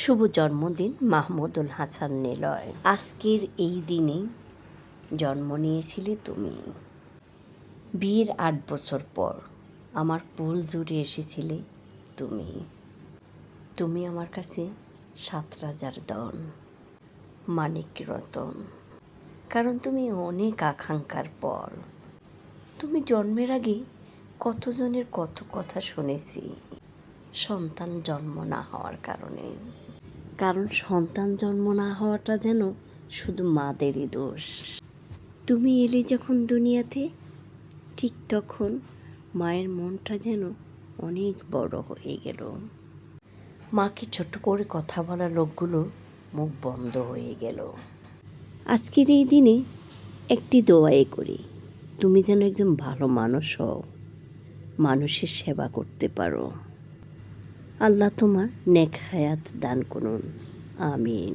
শুভ জন্মদিন মাহমুদুল হাসান নিলয়। আজকের এই দিনে জন্ম নিয়েছিলে তুমি। বিয়ের আট বছর পর আমার পুল জুড়ে এসেছিলে তুমি। তুমি আমার কাছে সাত রাজার দন মানিক রতন। কারণ তুমি অনেক আকাঙ্ক্ষার পর। তুমি জন্মের আগে কতজনের কত কথা শুনেছি। সন্তান জন্ম না হওয়ার কারণে। কারণ সন্তান জন্ম না হওয়াটা যেন শুধু মাদেরই দোষ। তুমি এলে যখন দুনিয়াতে, ঠিক তখন মায়ের মনটা যেন অনেক বড় হয়ে গেল। মাকে ছোট করে কথা বলা লোকগুলো মুখ বন্ধ হয়ে গেল। আজকের এই দিনে একটি দোয়াই করি, তুমি যেন একজন ভালো মানুষ হও, মানুষের সেবা করতে পারো। আল্লাহ তোমার নেক হায়াত দান করুন। আমিন।